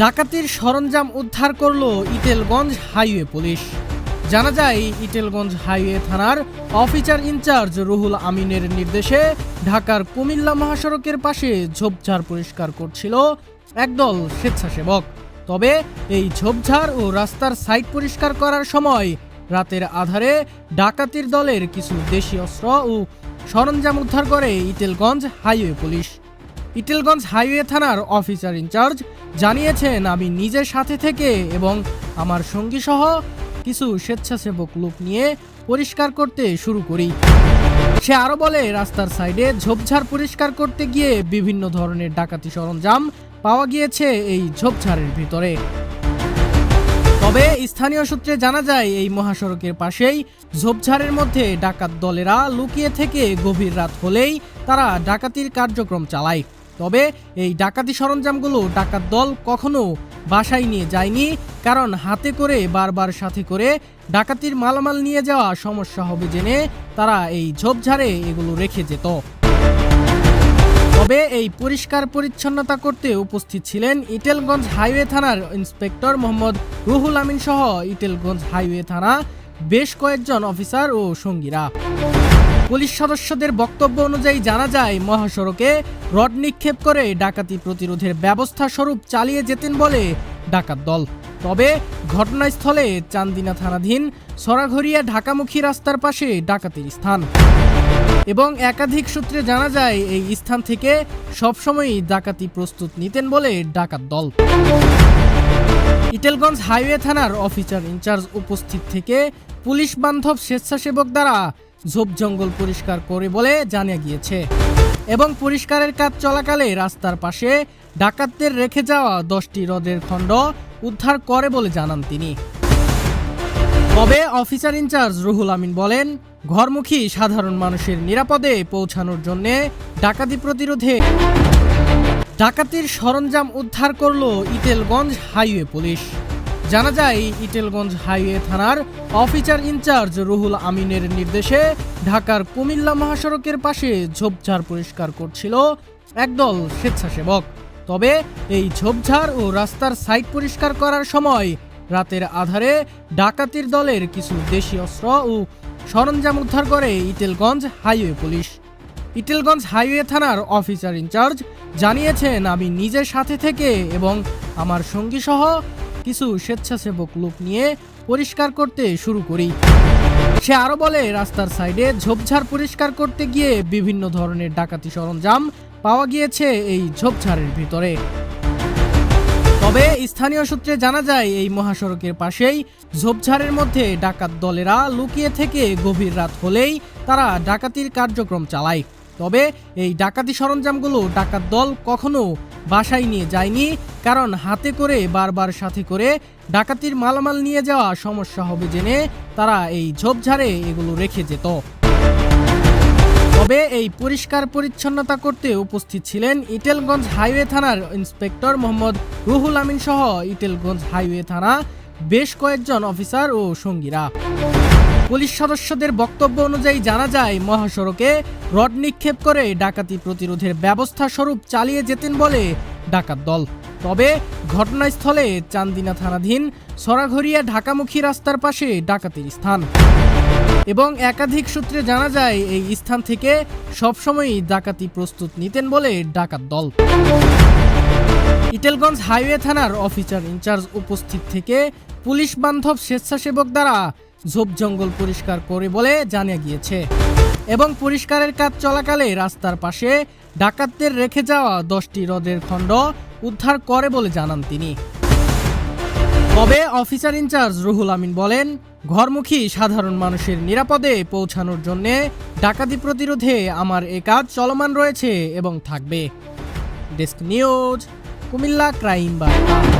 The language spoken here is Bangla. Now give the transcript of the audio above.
ডাকাতির সরঞ্জাম উদ্ধার করল ইটেলগঞ্জ হাইওয়ে পুলিশ। জানা যায়, ইটেলগঞ্জ হাইওয়ে থানার অফিসার ইনচার্জ রুহুল আমিনের নির্দেশে ঢাকার কুমিল্লা মহাসড়কের পাশে ঝোপঝাড় পরিষ্কার করছিল একদল স্বেচ্ছাসেবক। তবে এই ঝোপঝাড় ও রাস্তার সাইড পরিষ্কার করার সময় রাতের আধারে ডাকাতির দলের কিছু দেশি অস্ত্র ও সরঞ্জাম উদ্ধার করে Itelganj highway police. Itelganj highway থানার অফিসার ইনচার্জ জানিয়েছেন, আমি নিজের সাথে থেকে এবং আমার সঙ্গী সহ কিছু স্বেচ্ছাসেবক লোক নিয়ে পরিষ্কার করতে শুরু করি। সে আরও বলে, রাস্তার সাইডে ঝোপঝাড় পরিষ্কার করতে গিয়ে বিভিন্ন ধরনের ডাকাতি সরঞ্জাম পাওয়া গিয়েছে এই ঝোপঝাড়ের ভিতরে। তবে স্থানীয় সূত্রে জানা যায়, এই মহাসড়কের পাশেই ঝোপঝাড়ের মধ্যে ডাকাত দলেরা লুকিয়ে থেকে গভীর রাত হলেই তারা ডাকাতির কার্যক্রম চালায়। তবে এই ডাকাতি সরঞ্জামগুলো ডাকাত দল কখনো বাসায় নিয়ে যায়নি, কারণ হাতে করে বারবার সাথে করে ডাকাতির মালামাল নিয়ে যাওয়া সমস্যা হবে জেনে তারা এই ঝোপঝাড়ে এগুলো রেখে যেত। তবে এই পরিষ্কার পরিচ্ছন্নতা করতে উপস্থিত ছিলেন ইটেলগঞ্জ হাইওয়ে থানার ইন্সপেক্টর মোহাম্মদ রুহুল আমিন সহ ইটেলগঞ্জ হাইওয়ে থানা বেশ কয়েকজন অফিসার ও সঙ্গীরা। পুলিশ সদস্যদের বক্তব্য অনুযায়ী জানা যায়, মহাসড়কে রড নিক্ষেপ করে ডাকাতি প্রতিরোধের ব্যবস্থা স্বরূপ চালিয়ে যেতেন বলে ডাকাত দল। তবে ঘটনাস্থলে চান্দিনা থানাধীন সরাঘরিয়া ঢাকামুখী রাস্তার পাশে ডাকাতির স্থান। এবং একাধিক সূত্রে জানা যায়, এই স্থান থেকে সবসময়ই ডাকাতি প্রস্তুত নিতেন বলে ডাকাত দল। ইটেলগঞ্জ হাইওয়ে থানার অফিসার ইনচার্জ উপস্থিত থেকে পুলিশ বান্ধব স্বেচ্ছাসেবক দ্বারা ঝোপ জঙ্গল পরিষ্কার করে বলে জানা গিয়েছে। এবং পরিষ্কারের কাজ চলাকালে রাস্তার পাশে ডাকাতদের রেখে যাওয়া দশটি রদের খণ্ড উদ্ধার করে বলে জানান তিনি। তবে অফিসার ইনচার্জ রুহুল আমিন বলেন, ঘরমুখী সাধারণ মানুষের নিরাপদে পৌঁছানোর জন্য ডাকাতি প্রতিরোধে ডাকাতির সরঞ্জাম উদ্ধার করল ইতেলগঞ্জ হাইওয়ে পুলিশ। জানা যায়, ইটেলগঞ্জ হাইওয়ে থানার অফিসার ইনচার্জ রুহুল আমিনের নির্দেশে ঢাকার কুমিল্লা মহাসড়কের পাশে ঝোপঝাড় পরিষ্কার করছিল একদল স্বেচ্ছাসেবক। তবে এই ঝোপঝাড় ও রাস্তার সাইড পরিষ্কার করার সময় রাতের আধারে ডাকাতির দলের কিছু দেশি অস্ত্র ও সরঞ্জাম উদ্ধার করে Itelganj highway police. Itelganj highway থানার অফিসার ইনচার্জ জানিয়েছেন, আমি নিজের সাথে থেকে এবং আমার সঙ্গী সহ কিছু স্বেচ্ছাসেবক লোক নিয়ে পরিষ্কার করতে শুরু করি সে আরও বলে, রাস্তার সাইডে ঝোপঝাড় পরিষ্কার করতে গিয়ে বিভিন্ন ধরনের ডাকাতি সরঞ্জাম পাওয়া গিয়েছে এই ঝোপঝাড়ের ভিতরে। তবে স্থানীয় সূত্রে জানা যায়, এই মহাসড়কের পাশেই ঝোপঝাড়ের মধ্যে ডাকাত দলেরা লুকিয়ে থেকে গভীর রাত হলেই তারা ডাকাতির কার্যক্রম চালায়। তবে এই ডাকাতি সরঞ্জামগুলো ডাকাত দল কখনো বাসায় নিয়ে যায়নি, কারণ হাতে করে, বারবার সাথে করে ডাকাতির মালামাল নিয়ে যাওয়া সমস্যা হবে জেনে তারা এই ঝোপঝাড়ে এগুলো রেখে যেত। তবে এই পরিষ্কার পরিচ্ছন্নতা করতে উপস্থিত ছিলেন ইটেলগঞ্জ হাইওয়ে থানার ইন্সপেক্টর মোহাম্মদ রুহুল আমিন সহ ইটেলগঞ্জ হাইওয়ে থানা বেশ কয়েকজন অফিসার ও সঙ্গীরা। পুলিশ সদস্যদের বক্তব্য অনুযায়ী জানা যায়, মহাসড়কে রড নিক্ষেপ করে ডাকাতি প্রতিরোধের ব্যবস্থা স্বরূপ চালিয়ে যেতেন বলে ডাকাত দল। তবে ঘটনাস্থলে চান্দিনা থানাধীন সরাঘরিয়া ঢাকামুখী রাস্তার পাশে ডাকাতির স্থান। এবং একাধিক সূত্রে জানা যায়, এই স্থান থেকে সবসময়ই ডাকাতি প্রস্তুত নিতেন বলে ডাকাত দল। ইটেলগঞ্জ হাইওয়ে থানার অফিসার ইনচার্জ উপস্থিত থেকে পুলিশ বান্ধব স্বেচ্ছাসেবক দ্বারা ঝোপ জঙ্গল পরিষ্কার করে বলে জানা গিয়েছে। এবং পরিষ্কারের কাজ চলাকালে রাস্তার পাশে ডাকাতদের রেখে যাওয়া দশটি রদের খণ্ড উদ্ধার করে বলে জানান তিনি। তবে অফিসার ইনচার্জ রুহুল আমিন বলেন, ঘরমুখী সাধারণ মানুষের নিরাপদে পৌঁছানোর জন্য ডাকাতি প্রতিরোধে আমার এ কাজ চলমান রয়েছে এবং থাকবে। ডেস্ক নিউজ, কুমিল্লা ক্রাইম বার্তা।